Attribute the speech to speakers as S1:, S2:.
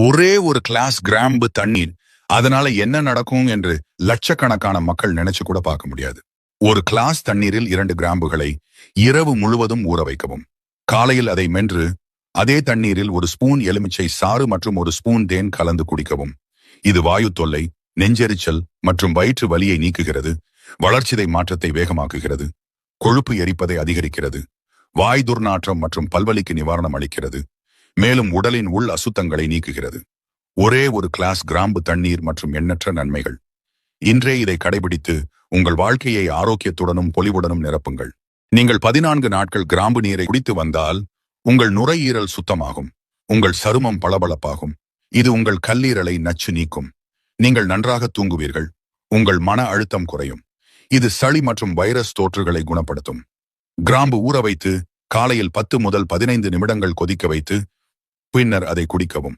S1: ஒரே ஒரு கிளாஸ் கிராம்பு தண்ணீர். அதனால என்ன நடக்கும் என்று லட்சக்கணக்கான மக்கள் நினைச்சு கூட பார்க்க முடியாது. ஒரு கிளாஸ் தண்ணீரில் இரண்டு கிராம்புகளை இரவு முழுவதும் ஊற வைக்கவும். காலையில் அதை மென்று அதே தண்ணீரில் ஒரு ஸ்பூன் எலுமிச்சை சாறு மற்றும் ஒரு ஸ்பூன் தேன் கலந்து குடிக்கவும். இது வாயு தொல்லை நெஞ்செரிச்சல் மற்றும் வயிற்று வலியை நீக்குகிறது வளர்ச்சிதை மாற்றத்தை வேகமாக்குகிறது கொழுப்பு எரிப்பதை அதிகரிக்கிறது வாய் துர்நாற்றம் மற்றும் பல்வலிக்கு நிவாரணம் அளிக்கிறது மேலும் உடலின் உள் அசுத்தங்களை நீக்குகிறது. ஒரே ஒரு கிளாஸ் கிராம்பு தண்ணீர் மற்றும் எண்ணற்ற நன்மைகள். இன்றே இதை கடைபிடித்து உங்கள் வாழ்க்கையை ஆரோக்கியத்துடனும் பொலிவுடனும் நிரப்புங்கள். நீங்கள் பதினான்கு நாட்கள் கிராம்பு நீரை குடித்து வந்தால் உங்கள் நுரையீரல் சுத்தமாகும். உங்கள் சருமம் பளபளப்பாகும். இது உங்கள் கல்லீரலை நச்சு நீக்கும். நீங்கள் நன்றாக தூங்குவீர்கள். உங்கள் மன அழுத்தம் குறையும். இது சளி மற்றும் வைரஸ் தோற்றுகளை குணப்படுத்தும். கிராம்பு ஊற வைத்து காலையில் பத்து முதல் பதினைந்து நிமிடங்கள் கொதிக்க வைத்து பின்னர் அதை குடிக்கவும்.